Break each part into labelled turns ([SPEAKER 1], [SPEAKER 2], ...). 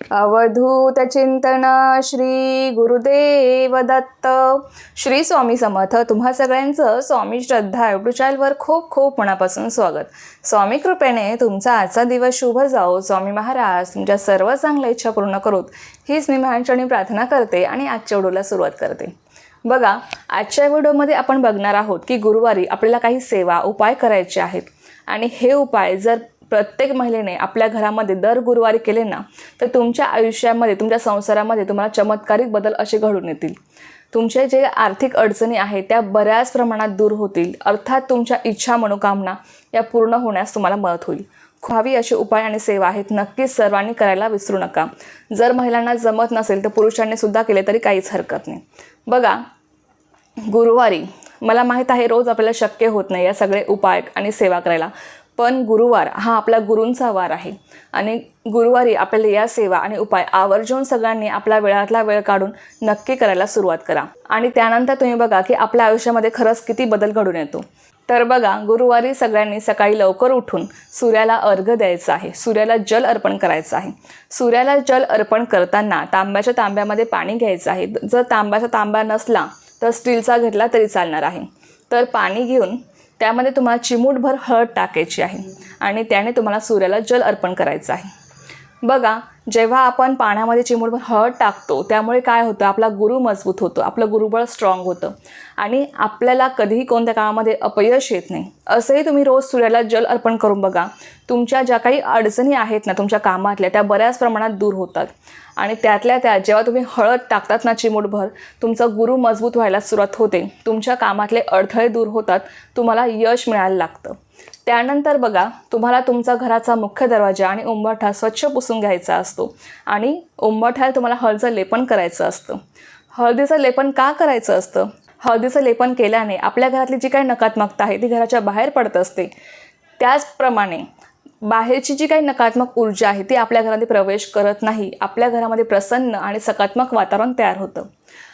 [SPEAKER 1] अवधूत चिंतन श्री गुरुदेव दत्त. श्री स्वामी समर्थ तुम्हा सगळ्यांचं स्वामी श्रद्धा युट्यूब चॅनलवर खूप खूप मनापासून स्वागत. स्वामी कृपेने तुमचा आजचा दिवस शुभ जाओ स्वामी महाराज तुमच्या सर्व चांगल्या इच्छा पूर्ण करूत. हीच मी महाचरणी प्रार्थना करते आणि आजच्या व्हिडिओला सुरुवात करते. बघा आजच्या व्हिडिओमध्ये आपण बघणार आहोत की गुरुवारी आपल्याला काही सेवा उपाय करायचे आहेत. आणि हे उपाय जर प्रत्येक महिलेने आपल्या घरामध्ये दर गुरुवारी केले ना तर तुमच्या आयुष्यामध्ये तुमच्या संसारामध्ये तुम्हाला चमत्कारिक बदल असे घडून येतील. तुमचे जे आर्थिक अडचणी आहेत त्या बऱ्याच प्रमाणात दूर होतील. अर्थात तुमच्या इच्छा मनोकामना या पूर्ण होण्यास तुम्हाला मदत होईल. हवी असे उपाय आणि सेवा आहेत नक्कीच सर्वांनी करायला विसरू नका. जर महिलांना जमत नसेल तर पुरुषांनी सुद्धा केले तरी काहीच हरकत नाही. बघा गुरुवारी मला माहीत आहे रोज आपल्याला शक्य होत नाही या सगळे उपाय आणि सेवा करायला. पण गुरुवार हा आपला गुरूंचा वार आहे. आणि गुरुवारी आपल्याला या सेवा आणि उपाय आवर्जून सगळ्यांनी आपला वेळातला वेळ काढून नक्की करायला सुरुवात करा. आणि त्यानंतर तुम्ही बघा की आपल्या आयुष्यामध्ये खरंच किती बदल घडून येतो. तर बघा गुरुवारी सगळ्यांनी सकाळी लवकर उठून सूर्याला अर्घ द्यायचं आहे. सूर्याला जल अर्पण करायचं आहे. सूर्याला जल अर्पण करताना तांब्याच्या तांब्यामध्ये पाणी घ्यायचं आहे. जर तांब्याचा तांबा नसला तर स्टीलचा घेतला तरी चालणार आहे. तर पाणी घेऊन त्यामध्ये तुम्हाला चिमूटभर हळद टाकायची आहे. आणि त्याने तुम्हाला सूर्याला जल अर्पण करायचं आहे. बघा जेव्हा आपण पाण्यामध्ये चिमूटभर हळद टाकतो त्यामुळे काय होतं? आपला गुरु मजबूत होतो आपलं गुरुबळ स्ट्रॉंग होतं. आणि आपल्याला कधीही कोणत्या कामामध्ये अपयश येत नाही. असंही तुम्ही रोज सूर्याला जल अर्पण करून बघा. तुमच्या ज्या काही अडचणी आहेत ना तुमच्या कामातल्या त्या बऱ्याच प्रमाणात दूर होतात. आणि त्यातल्या त्यात जेव्हा तुम्ही हळद टाकतात ना चिमूटभर तुमचं गुरु मजबूत व्हायला सुरुवात होते. तुमच्या कामातले अडथळे दूर होतात. तुम्हाला यश मिळायला लागतं. त्यानंतर बघा तुम्हाला तुमचा घराचा मुख्य दरवाजा आणि उंबरठा स्वच्छ पुसून घ्यायचा असतो. आणि उंबरठ्याला तुम्हाला हळदचं लेपन करायचं असतं. हळदीचं लेपन का करायचं असतं? हळदीचं लेपन केल्याने आपल्या घरातली जी काही नकारात्मकता आहे ती घराच्या बाहेर पडत असते. त्याचप्रमाणे बाहेरची जी काही नकारात्मक ऊर्जा आहे ती आपल्या घरामध्ये प्रवेश करत नाही. आपल्या घरामध्ये प्रसन्न आणि सकारात्मक वातावरण तयार होतं.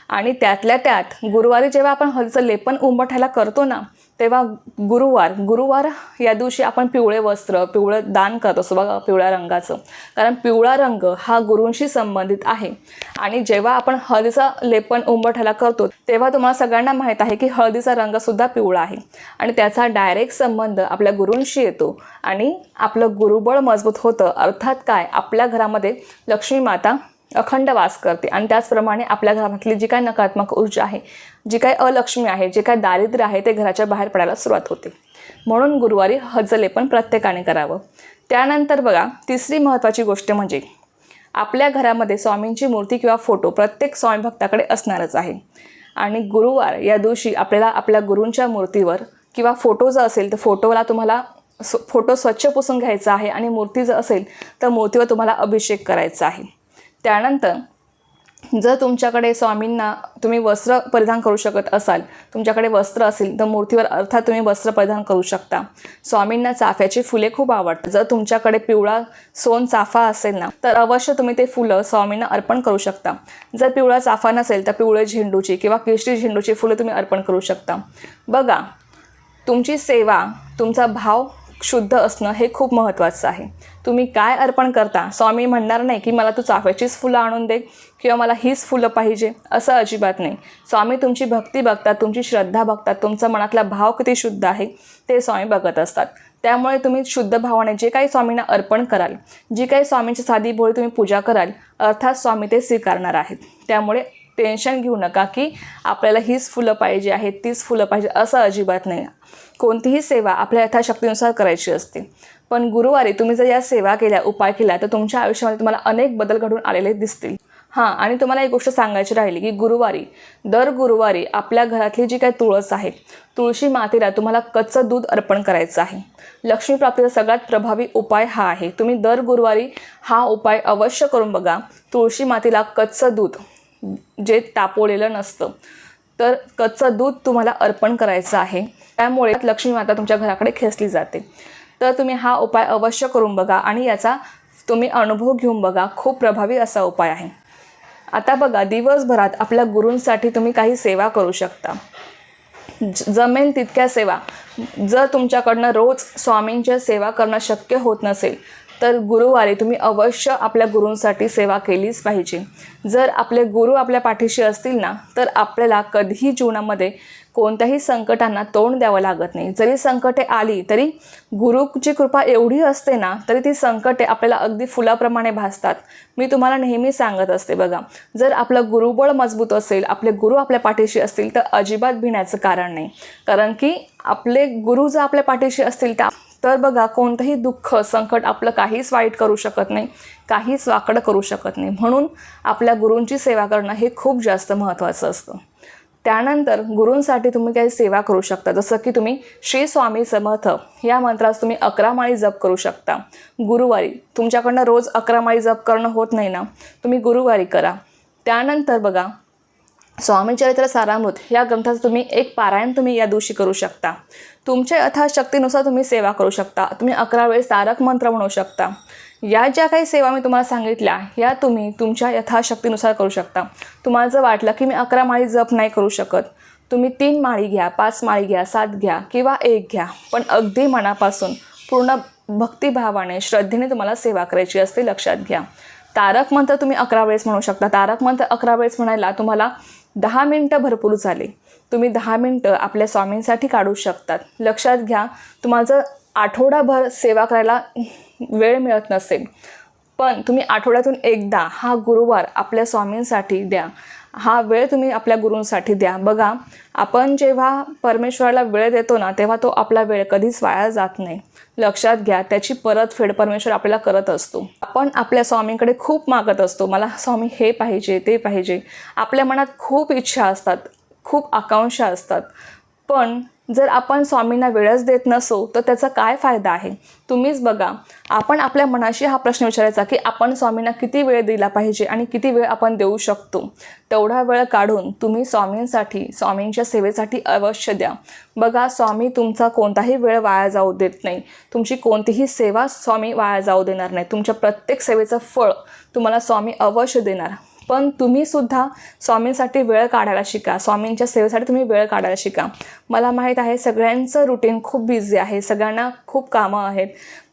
[SPEAKER 1] आणि त्यातल्या त्यात गुरुवारी जेव्हा आपण हळदीचं लेपन उंबरठ्याला करतो ना तेव्हा गुरुवार गुरुवार या दिवशी आपण पिवळे वस्त्र पिवळं दान करत असतो बघा पिवळ्या रंगाचं. कारण पिवळा रंग हा गुरूंशी संबंधित आहे. आणि जेव्हा आपण हळदीचा लेपन उंबरठ्याला करतो तेव्हा तुम्हाला सगळ्यांना माहीत आहे की हळदीचा रंगसुद्धा पिवळा आहे. आणि त्याचा डायरेक्ट संबंध आपल्या गुरूंशी येतो. आणि आपलं गुरुबळ मजबूत होतं. अर्थात काय? आपल्या घरामध्ये लक्ष्मी माता अखंड वास करते. आणि त्याचप्रमाणे आपल्या घरातली जी काही नकारात्मक ऊर्जा आहे जी काही अलक्ष्मी आहे जे काही दारिद्र्य आहे ते घराच्या बाहेर पडायला सुरुवात होते. म्हणून गुरुवारी हजलेपन प्रत्येकाने करावं. त्यानंतर बघा तिसरी महत्त्वाची गोष्ट म्हणजे आपल्या घरामध्ये स्वामींची मूर्ती किंवा फोटो प्रत्येक स्वामी भक्ताकडे असणारच आहे. आणि गुरुवार या दिवशी आपल्याला आपल्या गुरूंच्या मूर्तीवर किंवा फोटो जर असेल तर फोटोला तुम्हाला स्व फोटो स्वच्छ पुसून घ्यायचा आहे आणि मूर्ती जर असेल तर मूर्तीवर तुम्हाला अभिषेक करायचा आहे. त्यानंतर जर तुमच्याकडे स्वामींना तुम्ही वस्त्र परिधान करू शकत असाल तुमच्याकडे वस्त्र असेल तर मूर्तीवर अर्थात तुम्ही वस्त्र परिधान करू शकता. स्वामींना चाफ्याची फुले खूप आवडतात. जर तुमच्याकडे पिवळा सोन चाफा असेल ना तर अवश्य तुम्ही ते फुलं स्वामींना अर्पण करू शकता. जर पिवळा चाफा नसेल तर पिवळे झेंडूची किंवा केशरी झेंडूची फुलं तुम्ही अर्पण करू शकता. बघा तुमची सेवा तुमचा भाव शुद्ध असणं हे खूप महत्त्वाचं आहे. तुम्ही काय अर्पण करता? स्वामी म्हणणार नाही की मला तू चाफ्याचीच फुलं आणून दे किंवा मला हीच फुलं पाहिजे असं अजिबात नाही. स्वामी तुमची भक्ती बघतात तुमची श्रद्धा बघतात तुमचा मनातला भाव किती शुद्ध आहे ते स्वामी बघत असतात. त्यामुळे तुम्ही शुद्ध भावाने जे काही स्वामींना अर्पण कराल जी काही स्वामींची साधी भोळी तुम्ही पूजा कराल अर्थात स्वामी ते स्वीकारणार आहेत. त्यामुळे टेन्शन घेऊ नका की आपल्याला हीच फुलं पाहिजे आहेत तीच फुलं पाहिजे असं अजिबात नाही. कोणतीही सेवा आपल्या यथाशक्तीनुसार करायची असते. पण गुरुवारी तुम्ही जर या सेवा केल्या उपाय केला तर तुमच्या आयुष्यामध्ये तुम्हाला अनेक बदल घडून आलेले दिसतील. हां आणि तुम्हाला एक गोष्ट सांगायची राहिली की गुरुवारी दर गुरुवारी आपल्या घरातली जी काही तुळस आहे तुळशी मातेला तुम्हाला कच्चं दूध अर्पण करायचं आहे. लक्ष्मीप्राप्तीचा सगळ्यात प्रभावी उपाय हा आहे. तुम्ही दर गुरुवारी हा उपाय अवश्य करून बघा. तुळशी मातेला कच्चं दूध जे तापवलेलं नसतं. तर कच्चं दूध तुम्हाला अर्पण करायचं आहे. त्यामुळे लक्ष्मी माता तुमच्या घराकडे खेचली जाते. तर तुम्ही हा उपाय अवश्य करून बघा आणि याचा तुम्ही अनुभव घेऊन बघा. खूप प्रभावी असा उपाय आहे. आता बघा दिवसभरात आपल्या गुरूंसाठी तुम्ही काही सेवा करू शकता. ज- जमेल तितक्या सेवा. जर तुमच्याकडनं रोज स्वामींच्या सेवा करणं शक्य होत नसेल तर गुरुवारी तुम्ही अवश्य आपल्या गुरूंसाठी सेवा केलीच पाहिजे. जर आपले गुरु आपल्या पाठीशी असतील ना तर आपल्याला कधीही जीवनामध्ये कोणत्याही संकटांना तोंड द्यावं लागत नाही. जरी संकटे आली तरी गुरुची कृपा एवढी असते ना तरी ती संकटे आपल्याला अगदी फुलाप्रमाणे भासतात. मी तुम्हाला नेहमी सांगत असते बघा जर आपलं गुरुबळ मजबूत असेल आपले गुरु आपल्या पाठीशी असतील तर अजिबात भिण्याचं कारण नाही. कारण की आपले गुरु जर आपल्या पाठीशी असतील त्या तर बघा कोणतंही दुःख संकट आपलं काहीच वाईट करू शकत नाही काहीच वाकडं करू शकत नाही. म्हणून आपल्या गुरूंची सेवा करणं हे खूप जास्त महत्त्वाचं असतं. त्यानंतर गुरूंसाठी तुम्ही काही सेवा करू शकता. जसं की तुम्ही श्री स्वामी समर्थ या मंत्रास तुम्ही अकरा माळी जप करू शकता. गुरुवारी तुमच्याकडनं रोज अकरा माळी जप करणं होत नाही ना? तुम्ही गुरुवारी करा. त्यानंतर बघा स्वामीचरित्र सारामृत या ग्रंथाचं तुम्ही एक पारायण तुम्ही या दिवशी करू शकता. तुमच्या यथाशक्तीनुसार तुम्ही सेवा करू शकता. तुम्ही अकरा वेळेस तारक मंत्र म्हणू शकता. या ज्या काही सेवा मी तुम्हाला सांगितल्या या तुम्ही तुमच्या यथाशक्तीनुसार करू शकता. तुम्हाला जर वाटलं की मी अकरा माळी जप नाही करू शकत तुम्ही तीन माळी घ्या पाच माळी घ्या सात घ्या किंवा एक घ्या पण अगदी मनापासून पूर्ण भक्तिभावाने श्रद्धेने तुम्हाला सेवा करायची असते लक्षात घ्या. तारक मंत्र तुम्ही अकरा वेळेस म्हणू शकता. तारक मंत्र अकरा वेळेस म्हणायला तुम्हाला दहा मिनटं भरपूर झाले. तुम्ही दहा मिनटं आपल्या स्वामींसाठी काढू शकतात. लक्षात घ्या तुम्हाला आठवडाभर सेवा करायला वेळ मिळत नसेल पण तुम्ही आठवड्यातून एकदा हा गुरुवार आपल्या स्वामींसाठी द्या. हा वेळ तुम्ही आपल्या गुरूंसाठी द्या. बघा आपण जेव्हा परमेश्वराला वेळ देतो ना तेव्हा तो आपला वेळ कधीच वाया जात नाही. लक्षात घ्या त्याची परतफेड परमेश्वर आपल्याला करत असतो. आपण आपल्या स्वामींकडे खूप मागत असतो. मला स्वामी हे पाहिजे ते पाहिजे. आपल्या मनात खूप इच्छा असतात खूप आकांक्षा असतात. पण जर आपण स्वामींना वेळच देत नसो तर त्याचा काय फायदा आहे? तुम्हीच बघा. आपण आपल्या मनाशी हा प्रश्न विचारायचा की आपण स्वामींना किती वेळ दिला पाहिजे आणि किती वेळ आपण देऊ शकतो? तेवढा वेळ काढून तुम्ही स्वामींसाठी स्वामींच्या सेवेसाठी अवश्य द्या. बघा स्वामी तुमचा कोणताही वेळ वाया जाऊ देत नाही. तुमची कोणतीही सेवा स्वामी वाया जाऊ देणार नाही. तुमच्या प्रत्येक सेवेचं फळ तुम्हाला स्वामी अवश्य देणार. पण तुम्ही सुद्धा स्वामींसाठी वेळ काढायला शिका. स्वामींच्या सेवेसाठी तुम्ही वेळ काढायला शिका. मला माहीत आहे सगळ्यांचं रुटीन खूप बिझी आहे. सगळ्यांना खूप कामं आहेत.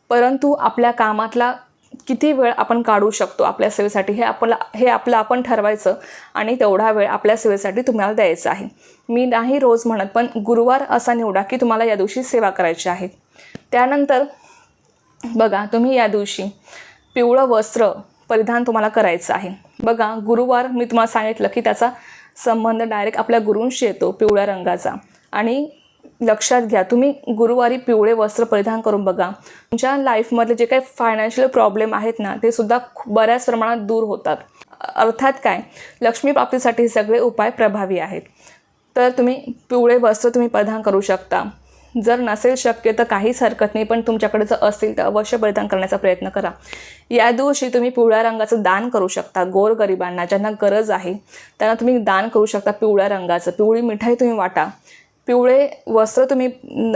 [SPEAKER 1] परंतु आपल्या कामातला किती वेळ आपण काढू शकतो आपल्या सेवेसाठी हे आपला हे आपलं आपण ठरवायचं आणि तेवढा वेळ आपल्या सेवेसाठी तुम्हाला द्यायचा आहे. मी नाही रोज म्हणत पण गुरुवार असा निवडा की तुम्हाला या दिवशी सेवा करायची आहे. त्यानंतर बघा तुम्ही या दिवशी पिवळं वस्त्र परिधान तुम्हाला करायचं आहे. बघा गुरुवार मी तुम्हाला सांगितलं की त्याचा संबंध डायरेक्ट आपल्या गुरूंशी येतो पिवळ्या रंगाचा. आणि लक्षात घ्या तुम्ही गुरुवारी पिवळे वस्त्र परिधान करून बघा. तुमच्या लाईफमधले जे काही फायनान्शियल प्रॉब्लेम आहेत ना ते सुद्धा खूप बऱ्याच प्रमाणात दूर होतात. अर्थात काय? लक्ष्मी प्राप्तीसाठी सगळे उपाय प्रभावी आहेत. तर तुम्ही पिवळे वस्त्र तुम्ही परिधान करू शकता. जर नसेल शक्य तर काहीच हरकत नाही पण तुमच्याकडे जर असतील तर अवश्य बलिदान करण्याचा प्रयत्न करा. या दिवशी तुम्ही पिवळ्या रंगाचं दान करू शकता गोरगरिबांना ज्यांना गरज आहे त्यांना तुम्ही दान करू शकता पिवळ्या रंगाचं. पिवळी मिठाई तुम्ही वाटा पिवळे वस्त्र तुम्ही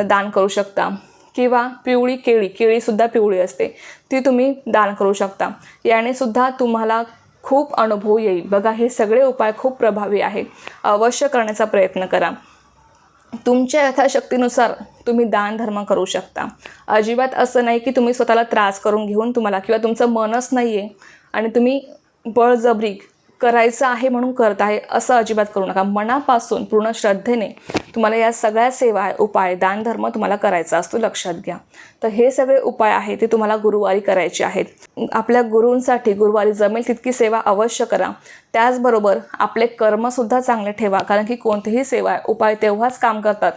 [SPEAKER 1] दान करू शकता किंवा पिवळी केळी केळीसुद्धा पिवळी असते ती तुम्ही दान करू शकता. याने सुद्धा तुम्हाला खूप अनुभव येईल. बघा हे सगळे उपाय खूप प्रभावी आहे. अवश्य करण्याचा प्रयत्न करा. तुमच्या यथाशक्तीनुसार तुम्ही दान धर्म करू शकता. अजिबात असं नाही की तुम्ही स्वतःला त्रास करून घेऊन तुम्हाला किंवा तुमचं मनच नाही आहे आणि तुम्ही बळजबरी करायचं आहे म्हणून करत आहे असं अजिबात करू नका. मनापासून पूर्ण श्रद्धेने तुम्हाला या सगळ्या सेवा उपाय दानधर्म तुम्हाला करायचा असतो लक्षात घ्या. तर हे सगळे उपाय आहे ते तुम्हाला गुरुवारी करायचे आहेत. आपल्या गुरूंसाठी गुरुवारी जमेल तितकी सेवा अवश्य करा. त्याचबरोबर आपले कर्मसुद्धा चांगले ठेवा कारण की कोणतेही सेवा उपाय तेव्हाच काम करतात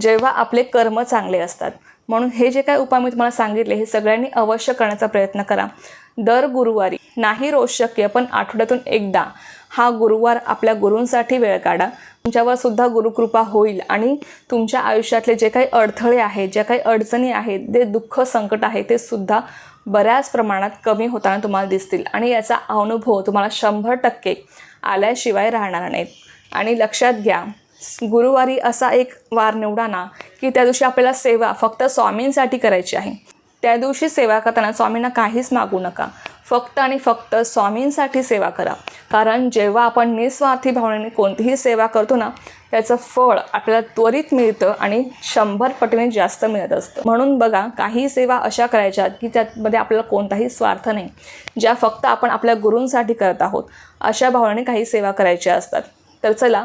[SPEAKER 1] जेव्हा आपले कर्म चांगले असतात. म्हणून हे जे काय उपाय मी तुम्हाला सांगितले हे सगळ्यांनी अवश्य करण्याचा प्रयत्न करा. दर गुरुवारी नाही रोज शक्य पण आठवड्यातून एकदा. हा गुरुवार आपल्या गुरूंसाठी वेळ काढा. तुमच्यावर सुद्धा गुरुकृपा होईल आणि तुमच्या आयुष्यातले जे काही अडथळे आहेत ज्या काही अडचणी आहेत जे दुःख संकट आहे ते सुद्धा बऱ्याच प्रमाणात कमी होताना तुम्हाला दिसतील. आणि याचा अनुभव तुम्हाला शंभर टक्के आल्याशिवाय राहणार नाहीत. आणि लक्षात घ्या गुरुवारी असा एक वार निवडा ना की त्या दिवशी आपल्याला सेवा फक्त स्वामींसाठी करायची आहे. त्या दिवशी सेवा करताना स्वामींना काहीच मागू नका. फक्त आणि फक्त स्वामींसाठी सेवा करा. कारण जेव्हा आपण निस्वार्थी भावनेने कोणतीही सेवा करतो ना त्याचं फळ आपल्याला त्वरित मिळतं आणि शंभर पटीने जास्त मिळत असतं. म्हणून बघा काही सेवा अशा करायच्या की त्यामध्ये आपल्याला कोणताही स्वार्थ नाही. ज्या फक्त आपण आपल्या गुरूंसाठी करत आहोत अशा भावनेने काही सेवा करायच्या असतात. तर चला